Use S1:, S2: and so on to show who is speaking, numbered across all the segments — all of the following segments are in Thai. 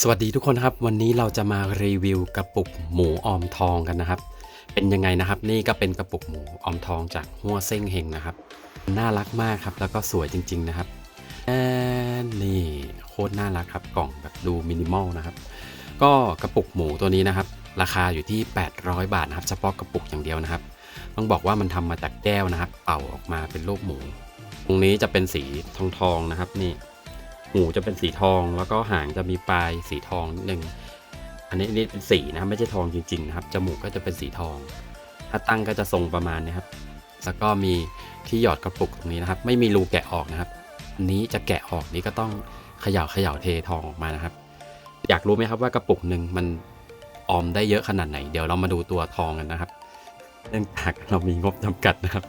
S1: สวัสดีทุกคนครับ วันนี้เราจะมารีวิวกระปุกหมูออมทองกันนะครับ เป็นยังไงนะครับ นี่ก็เป็นกระปุกหมูออมทองจากหัวเส้งเฮงนะครับ น่ารักมากครับ แล้วก็สวยจริง ๆนะครับนี่โคตรน่ารักครับกล่องแบบดูมินิมอลนะครับ ก็กระปุกหมูตัวนี้นะครับ ราคาอยู่ที่ 800 บาทนะครับ เฉพาะกระปุกอย่างเดียวนะครับ ต้องบอกว่ามันทำมาจากแก้วนะครับ เป่าออกมาเป็นรูปหมู ตรงนี้จะเป็นสีทองทองๆนะครับนี่ หูจะเป็นสีทองแล้วก็หางจะมีปลายสีทองนิดนึงอันนี้นี่เป็นสีนะไม่ใช่ทองจริงๆนะครับ จมูกก็จะเป็นสีทอง ถ้าตั้งก็จะทรงประมาณนี้ครับ แล้วก็มีที่หยอดกระปุกตรงนี้นะครับ ไม่มีรูแกะออกนะครับอันนี้จะแกะออกนี้ก็ต้องเขย่าเขย่าเททองออกมานะครับ อยากรู้ไหมครับว่ากระปุกหนึ่งมันออมได้เยอะขนาดไหน เดี๋ยวเรามาดูตัวทองกันนะครับ เนื่องจากเรามีงบจำกัดนะครับ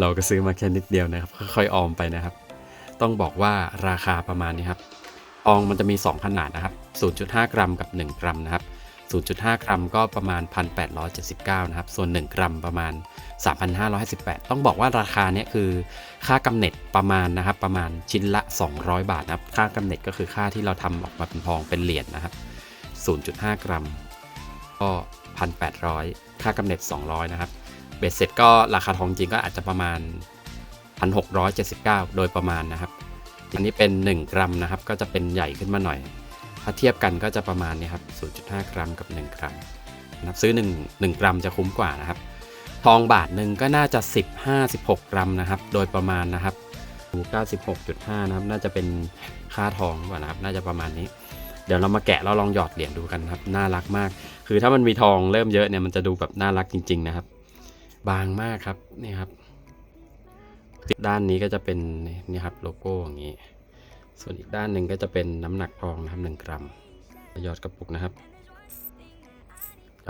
S1: เราก็ซื้อมาแค่นิดเดียวนะครับ ค่อยๆออมไปนะครับ ต้องบอกว่าราคาประมาณนี้ครับทองมันจะมี 2 ขนาดนะครับ 0.5 กรัมกับ 1 กรัมนะครับ 0.5 กรัมก็ประมาณ 1,879 นะครับ ส่วน 1 กรัมประมาณ 3,558 ต้องบอกว่าราคาเนี้ยคือค่ากำเนิดประมาณนะครับ ประมาณชิ้นละ 200 บาทนะครับ ค่ากำเนิดก็คือค่าที่เราทำออกมาเป็นทองเป็นเหรียญนะครับ 0.5 กรัม ก็ 1,800 ค่ากำเนิด200 นะครับ เบ็ดเสร็จก็ราคาทองจริงก็อาจจะประมาณ 1,679 โดยประมาณนะครับอันนี้เป็น 1 กรัมนะครับ ก็จะเป็นใหญ่ขึ้นมาหน่อย ถ้าเทียบกันก็จะประมาณนี้ครับ 0.5 กรัมกับ 1 กรัมนะครับซื้อ 1 1 กรัมจะคุ้มกว่านะครับ ทองบาทหนึ่งก็น่าจะ 15-16 กรัมนะครับ โดยประมาณนะครับ96.5 นะครับ น่าจะเป็นค่าทองกว่านะครับ น่าจะประมาณนี้ เดี๋ยวเรามาแกะแล้วลองหยอดเหรียญดูกันครับ น่ารักมาก คือถ้ามันมีทองเริ่มเยอะเนี่ย มันจะดูแบบน่ารักจริง ๆ นะครับ บางมากครับ นี่ครับ ด้านนี้ก็จะเป็นนี่ครับโลโก้อย่างนี้ ส่วนอีกด้านหนึ่งก็จะเป็นน้ำหนักทองนะครับหนึ่งกรัมหยอดกระปุกนะครับ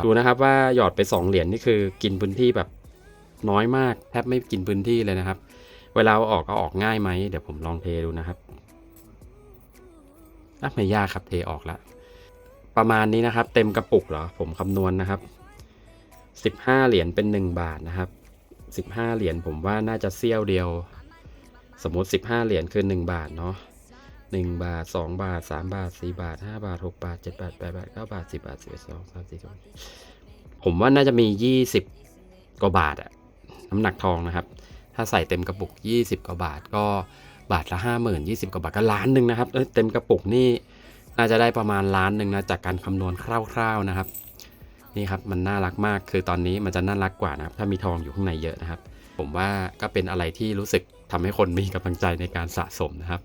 S1: ดูนะครับว่าหยอดไปสองเหรียญนี่คือกินพื้นที่แบบน้อยมากแทบไม่กินพื้นที่เลยนะครับ เวลาเอาออกเอาออกง่ายไหมเดี๋ยวผมลองเทดูนะครับอะไม่ยากครับเทออกล้วประมาณนี้นะครับ เต็มกระปุกเหรอผมคำนวณนะครับสิบห้าเหรียญเป็นหนึ่งบาทนะครับ สิบห้าเหรียญผมว่าน่าจะเสี้ยวเดียว สมมติสิบห้าเหรียญคือหนึ่งบาทเนาะหนึ่งบาทสองบาทสามบาทสี่บาทห้าบาทหกบาทเจ็ดบาทแปดบาทเก้าบาทสิบาทสิบเอ็ดสองสามสี่สองผมว่าน่าจะมียี่สิบกว่าบาทอะน้ำหนักทองนะครับ ถ้าใส่เต็มกระปุกยี่สิบกว่าบาทก็บาทละห้าหมื่นยี่สิบกว่าบาทก็ล้านหนึ่งนะครับเต็มกระปุกนี่น่าจะได้ประมาณล้านหนึ่งนะจากการคำนวณคร่าวๆนะครับ นี่ครับมันน่ารักมากคือตอนนี้มันจะน่ารักกว่านะครับถ้ามีทองอยู่ข้างในเยอะนะครับ ผมว่าก็เป็นอะไรที่รู้สึกทำให้คนมีกำลังใจในการสะสมนะครับ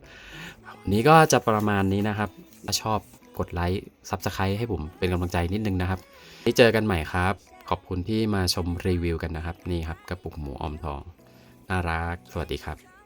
S1: วันนี้ก็จะประมาณนี้นะครับถ้าชอบกดไลค์ซับสไครต์ให้ผมเป็นกำลังใจนิดนึงนะครับนี่เจอกันใหม่ครับ ขอบคุณที่มาชมรีวิวกันนะครับ นี่ครับกระปุกหมูออมทอง น่ารัก สวัสดีครับ